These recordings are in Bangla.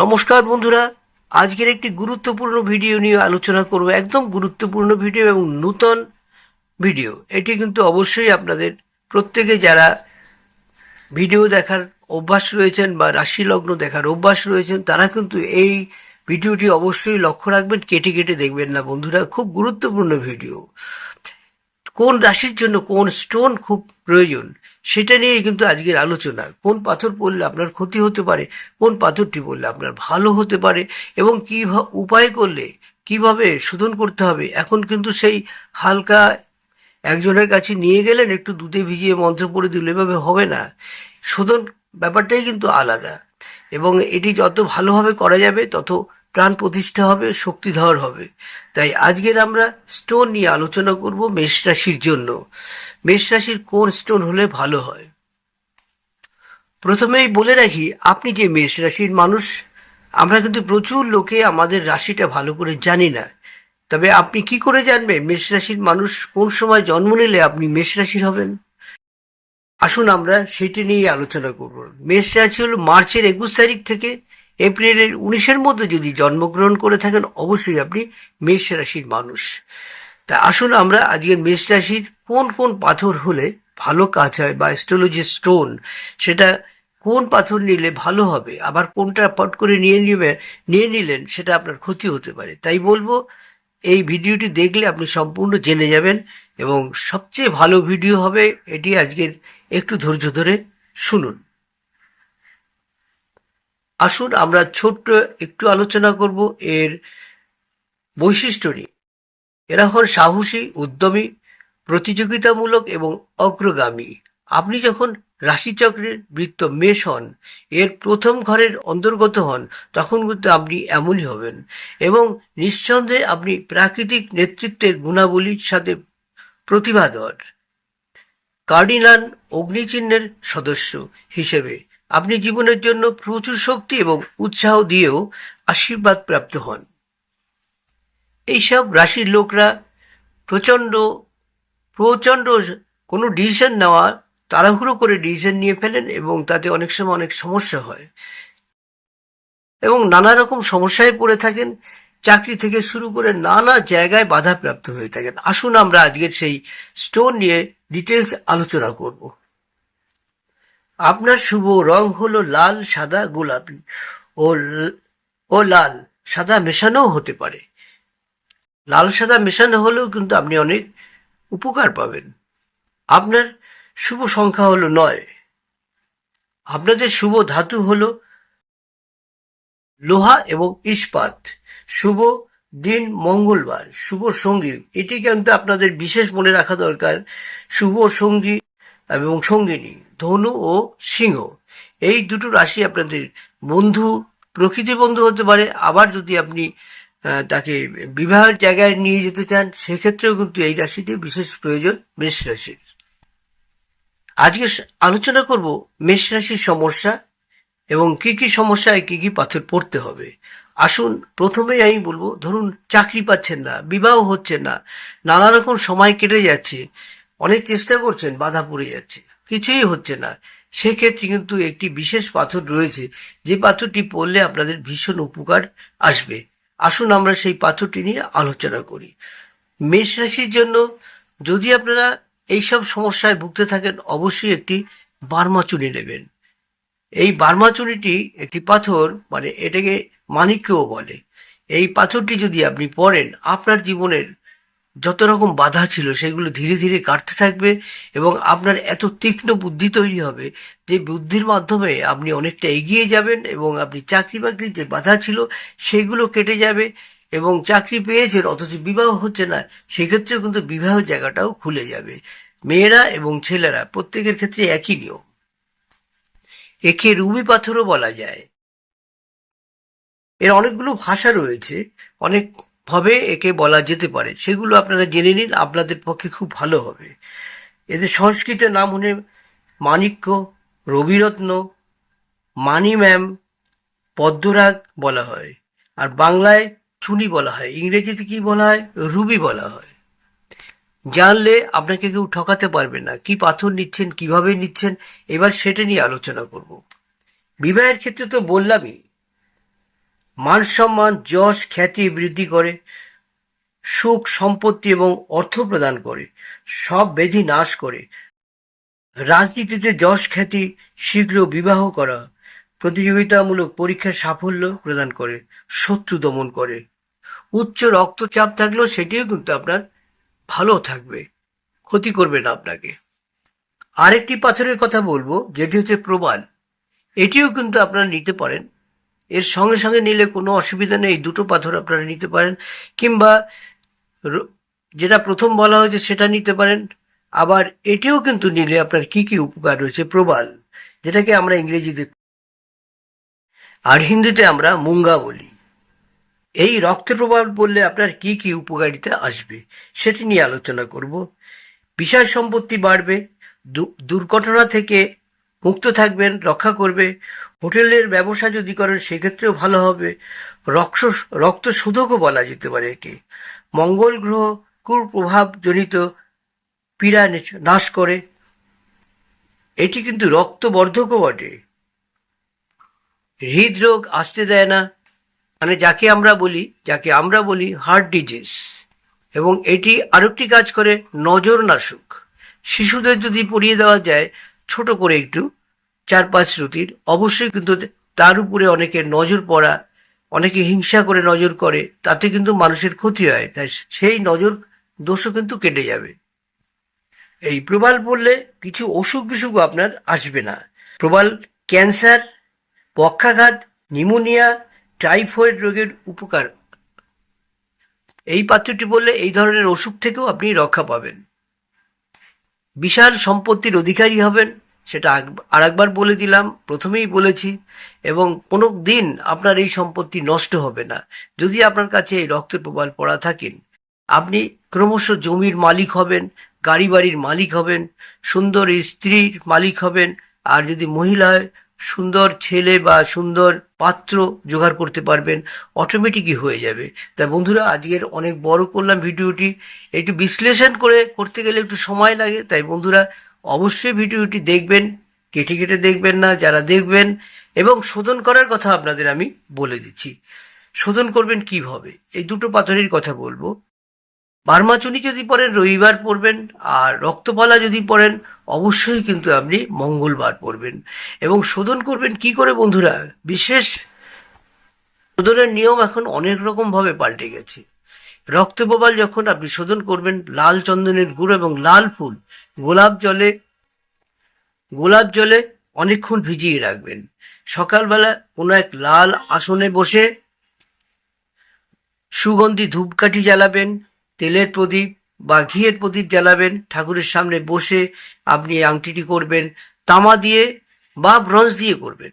নমস্কার বন্ধুরা, আজকের একটি গুরুত্বপূর্ণ ভিডিও নিয়ে আলোচনা করব, একদম গুরুত্বপূর্ণ ভিডিও এবং নূতন ভিডিও। এটি কিন্তু অবশ্যই আপনাদের প্রত্যেকে যারা ভিডিও দেখার অভ্যাস রয়েছেন বা রাশি লগ্ন দেখার অভ্যাস রয়েছেন, তারা কিন্তু এই ভিডিওটি অবশ্যই লক্ষ্য রাখবেন, কেটে কেটে দেখবেন না বন্ধুরা, খুব গুরুত্বপূর্ণ ভিডিও। কোন রাশির জন্য কোন স্টোন খুব প্রয়োজন? সেটা নিয়ে কিন্তু আজকের আলোচনা। কোন পাথর পড়লে আপনার ক্ষতি হতে পারে, কোন পাথরটি পড়লে আপনার ভালো হতে পারে, এবং কী উপায় করলে কীভাবে শোধন করতে হবে, এখন কিন্তু সেই হালকা একজনের কাছে নিয়ে গেলেন, একটু দুধে ভিজিয়ে মন্ত্র পড়ে দিল, এভাবে হবে না। শোধন ব্যাপারটাই কিন্তু আলাদা। এবং এটি যত ভালোভাবে করা যাবে, তত প্রাণ প্রতিষ্ঠা হবে, শক্তিধর হবে। তাই আজকের আমরা স্টোন নিয়ে আলোচনা করব মেষ রাশির জন্য। মেষ রাশির কোন স্টোন হলে ভালো হয়? প্রথমেই বলে রাখি, আপনি যে মেষ রাশির মানুষ, আমরা কিন্তু প্রচুর লোকে আমাদের রাশিটা ভালো করে জানি না। তবে আপনি কি করে জানবেন মেষ রাশির মানুষ কোন সময় জন্ম নিলে আপনি মেষ রাশির হবেন? আসুন আমরা সেটি নিয়ে আলোচনা করব। মেষ রাশি হল মার্চের একুশ তারিখ থেকে এপ্রিলের উনিশের মধ্যে যদি জন্মগ্রহণ করে থাকেন, অবশ্যই আপনি মেষ রাশির মানুষ। তা আসুন আমরা আজকে মেষ রাশির কোন কোন পাথর হলে ভালো কাজ হয় বা অ্যাস্ট্রোলজি স্টোন সেটা কোন পাথর নিলে ভালো হবে, আবার কোনটা পট করে নিয়ে নিবে, নিয়ে নিলেন, সেটা আপনার ক্ষতি হতে পারে। তাই বলব, এই ভিডিওটি দেখলে আপনি সম্পূর্ণ জেনে যাবেন এবং সবচেয়ে ভালো ভিডিও হবে এটি আজকের একটু ধৈর্য ধরে শুনুন। আসুন আমরা ছোট্ট একটু আলোচনা করব এর বৈশিষ্ট্য নিয়ে। এরা হন সাহসী, উদ্যমী, প্রতিযোগিতামূলক এবং অগ্রগামী। আপনি যখন রাশিচক্রের বৃত্ত মেষ হন, এর প্রথম ঘরের অন্তর্গত হন, তখন কিন্তু আপনি এমনই হবেন এবং নিঃসন্দেহে আপনি প্রাকৃতিক নেতৃত্বের গুণাবলীর সাথে প্রতিভাধর। কার্ডিনাল অগ্নিচিহ্নের সদস্য হিসেবে আপনি জীবনের জন্য প্রচুর শক্তি এবং উৎসাহ দিয়েও আশীর্বাদ প্রাপ্ত হন। এইসব রাশির লোকরা প্রচণ্ড প্রচণ্ড কোনো ডিসিশন নেওয়া, তাড়াহুড়ো করে ডিসিশন নিয়ে ফেলেন এবং তাতে অনেক সময় অনেক সমস্যা হয়। এবং নানা রকম সমস্যায় পড়ে থাকেন, চাকরি থেকে শুরু করে নানা জায়গায় বাধাপ্রাপ্ত হয়ে থাকেন। আসুন আমরা আজকের সেই স্টোন নিয়ে ডিটেলস আলোচনা করব। আপনার শুভ রং হলো লাল, সাদা, গোলাপি। ও ও লাল, সাদা মেশানোও হতে পারে। লাল, সাদা মেশানো হলেও কিন্তু আপনি অনেক উপকার পাবেন। আপনার শুভ সংখ্যা হলো নয়। আপনাদের শুভ ধাতু হলো লোহা এবং ইস্পাত। শুভ দিন মঙ্গলবার, শুভ সঙ্গী। এটি কিন্তু আপনাদের বিশেষ মনে রাখা দরকার, শুভ সঙ্গী এবং সঙ্গিনী। ধনু ও সিংহ। এই দুটো রাশি আপনাদের বন্ধু প্রকৃতি বন্ধু হতে পারে। আবার যদি আপনি তাকে বিবাহের জায়গায় নিয়ে যেতে চান, সেক্ষেত্রেও কিন্তু এই রাশিটি বিশেষ প্রয়োজন মেষ রাশির। আজকে আলোচনা করব মেষ রাশির সমস্যা এবং কি কি সমস্যায় কি কি পাথর পড়তে হবে। আসুন, প্রথমেই আমি বলব, ধরুন চাকরি পাচ্ছেন না, বিবাহ হচ্ছে না, নানা রকম সময় কেটে যাচ্ছে, অনেক চেষ্টা করছেন, বাধা পড়ে যাচ্ছে। কিছুই হচ্ছে না। সেক্ষেত্রে কিন্তু একটি বিশেষ পাথর রয়েছে। যে পাথরটি পড়লে আপনাদের ভীষণ উপকার আসবে। আসুন আমরা সেই পাথরটি নিয়ে আলোচনা করি। মেষ রাশির জন্য যদি আপনারা এইসব সমস্যায় ভুগতে থাকেন, অবশ্যই একটি বার্মা চুনি নেবেন। এই বার্মাচুনিটি একটি পাথর মানে এটাকে মানিক্যও বলে। এই পাথরটি যদি আপনি পড়েন, আপনার জীবনের যত রকম বাধা ছিল সেগুলো ধীরে ধীরে কাটতে থাকবে এবং আপনার এত তীক্ষ্ণ বুদ্ধি তৈরি হবে যে বুদ্ধির মাধ্যমে আপনি অনেকটা এগিয়ে যাবেন এবং আপনি চাকরি বাকরির যে বাধা ছিল সেগুলো কেটে যাবে এবং চাকরি পেয়েছেন অথচ বিবাহ হচ্ছে না, সেক্ষেত্রেও কিন্তু বিবাহ জায়গাটাও খুলে যাবে। মেয়েরা এবং ছেলেরা প্রত্যেকের ক্ষেত্রে একই নিয়ম। একে রুবি পাথরও বলা যায়। এর অনেকগুলো ভাষা রয়েছে, অনেক ভাবে একে বলা যেতে পারে। সেগুলো আপনারা জেনে নিন, আপনাদের পক্ষে খুব ভালো হবে। এদের সংস্কৃতের নাম হলে মাণিক্য, রবিরত্ন মানি ম্যাম, পদ্মরাগ বলা হয়। আর বাংলায় চুনি বলা হয়, ইংরেজিতে কি বলা হয়? রুবি বলা হয়। জানলে আপনাকে কেউ ঠকাতে পারবে না, কি পাথর নিচ্ছেন, কীভাবে নিচ্ছেন, এবার সেটা নিয়ে আলোচনা করব। বিবাহের ক্ষেত্রে তো বললামই মান সম্মান যশ, খ্যাতি বৃদ্ধি করে, সুখ, সম্পত্তি এবং অর্থ প্রদান করে, সব বেধি নাশ করে। রাজনীতিতে যশ, খ্যাতি, শীঘ্র বিবাহ করা, প্রতিযোগিতামূলক পরীক্ষার সাফল্য প্রদান করে, শত্রু দমন করে। উচ্চ রক্তচাপ থাকলেও সেটিও কিন্তু আপনার ভালো থাকবে, ক্ষতি করবে না আপনাকে। আরেকটি পাথরের কথা বলব, যেটি হচ্ছে প্রবাল এটিও কিন্তু আপনারা নিতে পারেন। এর সঙ্গে সঙ্গে নিলে কোনো অসুবিধা নেই। দুটো পাথর আপনারা নিতে পারেন। কিংবা যেটা প্রথম বলা হয়েছে সেটা নিতে পারেন। আবার এটিও কিন্তু নিলে আপনার কি কি উপকার রয়েছে? প্রবাল, যেটাকে আমরা ইংরেজিতে আর হিন্দিতে আমরা মুঙ্গা বলি। এই রক্তের প্রবাল বললে আপনার কি কি উপকারিতা আসবে সেটি নিয়ে আলোচনা করব। বিষয় সম্পত্তি বাড়বে। দুর্ঘটনা থেকে মুক্ত থাকবেন, রক্ষা করবে। হোটেলের ব্যবসা যদি করেন, সেক্ষেত্রেও ভালো হবে। রক্ত রক্ত শোধকও বলা যেতে পারে একে। মঙ্গল গ্রহ কুপ্রভাবজনিত পীড়া নাশ করে। এটি কিন্তু রক্ত রক্তবর্ধকও বটে। হৃদরোগ আসতে দেয় না। মানে যাকে আমরা বলি, যাকে আমরা বলি হার্ট ডিজিজ এবং এটি আরেকটি কাজ করে, নজর নাশুক। শিশুদের যদি পড়িয়ে দেওয়া যায় ছোট করে একটু চার পাঁচ রুতির অবশ্যই কিন্তু তার উপরে অনেকে নজর পড়া, অনেকে হিংসা করে নজর করে, তাতে কিন্তু মানুষের ক্ষতি হয়। তাই সেই নজর, দোষও কিন্তু কেটে যাবে। এই প্রবাল পড়লে কিছু অসুখ বিসুখ আপনার আসবে না। প্রবাল ক্যান্সার, পক্ষাঘাত নিউমোনিয়া টাইফয়েড রোগের উপকার। এই পাত্রটি বললে এই ধরনের অসুখ থেকেও আপনি রক্ষা পাবেন। বিশাল সম্পত্তির অধিকারী হবেন। সেটা আর একবার বলে দিলাম, প্রথমেই বলেছি, এবং কোনো দিন আপনার এই সম্পত্তি নষ্ট হবে না। যদি আপনার কাছে এই রক্তের প্রবাল পড়া থাকেন, আপনি ক্রমশ জমির মালিক হবেন গাড়ি বাড়ির মালিক হবেন, সুন্দর স্ত্রীর মালিক হবেন, আর যদি মহিলা সুন্দর ছেলে বা সুন্দর পাত্র জোগাড় করতে পারবেন অটোমেটিকই হয়ে যাবে। তা বন্ধুরা, আজকের অনেক বড় করলাম ভিডিওটি। একটু বিশ্লেষণ করে করতে গেলে একটু সময় লাগে, তাই বন্ধুরা অবশ্যই ভিডিওটি দেখবেন, কেটে কেটে দেখবেন না, যারা দেখবেন, এবং শোধন করার কথা আপনাদের আমি বলে দিচ্ছি। শোধন করবেন কীভাবে? এই দুটো পাথরের কথা বলব। বার্মাচুনি যদি পড়েন, রবিবার পড়বেন, আর রক্তপালা যদি পড়েন, অবশ্যই কিন্তু আপনি মঙ্গলবার পড়বেন। এবং শোধন করবেন কি করে বন্ধুরা? বিশেষ শোধনের নিয়ম এখন অনেক রকম ভাবে পাল্টে গেছে। রক্তপ্রবাল যখন আপনি শোধন করবেন, লাল চন্দনের গুঁড়ো এবং লাল ফুল গোলাপ জলে গোলাপ জলে অনেকক্ষণ ভিজিয়ে রাখবেন। সকালবেলা কোনো এক লাল আসনে বসে সুগন্ধি ধূপকাঠি জ্বালাবেন, তেলের প্রদীপ বা ঘিয়ের প্রদীপ জ্বালাবেন, ঠাকুরের সামনে বসে আপনি আংটিটি করবেন, তামা দিয়ে বা ব্রঞ্জ দিয়ে করবেন।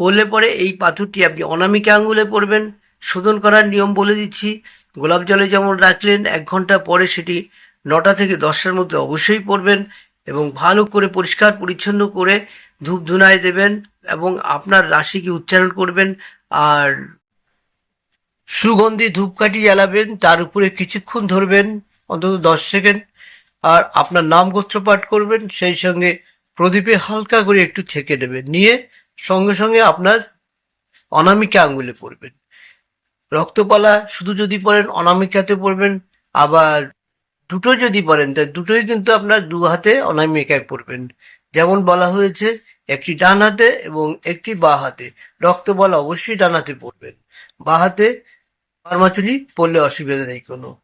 করলে পরে এই পাথরটি আপনি অনামিকা আঙ্গুলে পরবেন। শোধন করার নিয়ম বলে দিচ্ছি গোলাপ জলে যেমন রাখলেন, এক ঘণ্টা পরে সেটি নটা থেকে দশটার মধ্যে অবশ্যই পরবেন এবং ভালো করে পরিষ্কার পরিচ্ছন্ন করে ধূপ ধুনায় দেবেন এবং আপনার রাশিকে উচ্চারণ করবেন আর সুগন্ধি ধূপকাঠি জ্বালাবেন, তার উপরে কিছুক্ষণ ধরবেন, অন্তত দশ সেকেন্ড, আর আপনার নাম গোত্র পাঠ করবেন, সেই সঙ্গে প্রদীপে হালকা করে একটু ছেঁকে নেবেন, নিয়ে সঙ্গে সঙ্গে আপনার অনামিকা আঙ্গুলে পড়বেন রক্তপালা, শুধু যদি পড়েন অনামিকাতে পড়বেন, আবার দুটো যদি পড়েন, তা দুটোই কিন্তু আপনার দু হাতে অনামিকায় পড়বেন। যেমন বলা হয়েছে, একটি ডান হাতে এবং একটি বা হাতে। রক্তপালা অবশ্যই ডান হাতে পড়বেন। বা হাতে বারমাচুরি পড়লে অসুবিধা নেই কোনো।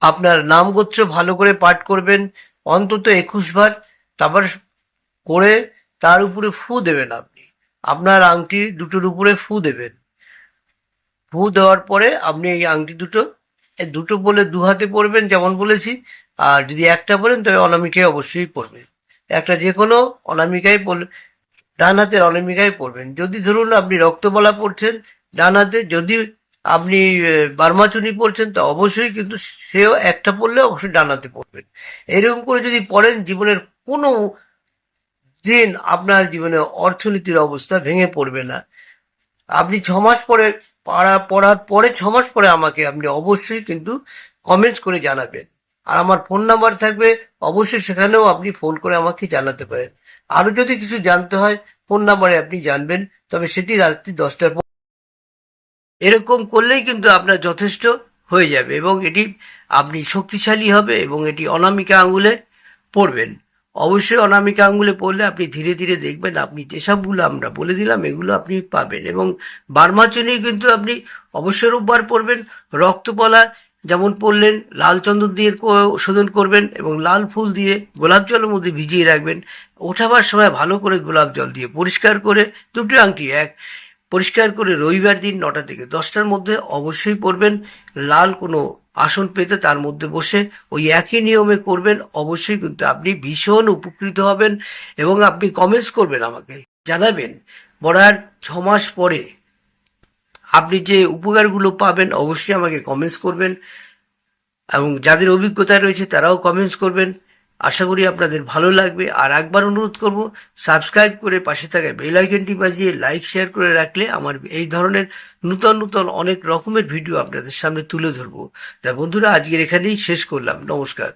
আপনার নাম গোত্র ভালো করে পাঠ করবেন, অন্তত একুশ বার, তারপর করে তার উপরে ফু দেবেন আপনি। আপনার আংটি দুটোর উপরে ফু দেবেন। ফু দেওয়ার পরে আপনি এই আংটি দুটো দুটো বলে দু হাতে পরবেন যেমন বলেছি, আর যদি একটা পরেন তবে অনামিকায় অবশ্যই পড়বে একটা যে কোনো অনামিকায় ডান হাতের অনামিকায় পরবেন। যদি ধরুন আপনি রক্তবলা পড়ছেন ডান হাতে, যদি আপনি বার্মাচুনি পড়ছেন তো অবশ্যই কিন্তু সেও একটা পড়লে অবশ্যই ডান হাতে পড়বেন এরকম করে যদি পড়েন জীবনের কোনো দিন আপনার জীবনে অর্থনীতির অবস্থা ভেঙে পড়বে না। আপনি ছ মাস পরে পড়া, পড়ার পরে ছ মাস পরে আমাকে আপনি অবশ্যই কিন্তু কমেন্টস করে জানাবেন। আর আমার ফোন নাম্বার থাকবে, অবশ্যই সেখানেও আপনি ফোন করে আমাকে জানাতে পারেন। আরও যদি কিছু জানতে হয় ফোন নাম্বারে আপনি জানবেন, তবে সেটি রাত্রি দশটার পর এরকম করলেই কিন্তু আপনার যথেষ্ট হয়ে যাবে এবং এটি আপনি শক্তিশালী হবে এবং এটি অনামিকা আঙুলে পড়বেন। অবশ্যই অনামিকা আঙুলে পড়লে আপনি ধীরে ধীরে দেখবেন আপনি যেসবগুলো আমরা বলে দিলাম, এগুলো আপনি পাবেন। এবং বারমাচুনি কিন্তু আপনি অবশ্যই রোববার পড়বেন, রক্তপলা যেমন পড়লেন লাল চন্দন দিয়ে শোধন করবেন এবং লাল ফুল দিয়ে গোলাপ জলের মধ্যে ভিজিয়ে রাখবেন। ওঠাবার সময় ভালো করে গোলাপ জল দিয়ে পরিষ্কার করে, দুটো আংটি, এক পরিষ্কার করে রবিবার দিন নটা থেকে দশটার মধ্যে অবশ্যই পড়বেন। লাল কোনো আসন পেতে তার মধ্যে বসে ওই একই নিয়মে করবেন। অবশ্যই কিন্তু আপনি ভীষণ উপকৃত হবেন এবং আপনি কমেন্টস করবেন আমাকে, জানাবেন। পড়ার ছ মাস পরে আপনি যে উপকারগুলো পাবেন অবশ্যই আমাকে কমেন্টস করবেন এবং যাদের অভিজ্ঞতা রয়েছে তারাও কমেন্টস করবেন। আশা করি আপনাদের ভালো লাগবে। আর একবার অনুরোধ করব সাবস্ক্রাইব করে পাশে থাকা বেল আইকনটি বাজিয়ে লাইক শেয়ার করে রাখলে আমার এই ধরনের নূতন নূতন অনেক রকমের ভিডিও আপনাদের সামনে তুলে ধরবো। যা বন্ধুরা, আজকের এখানেই শেষ করলাম। নমস্কার।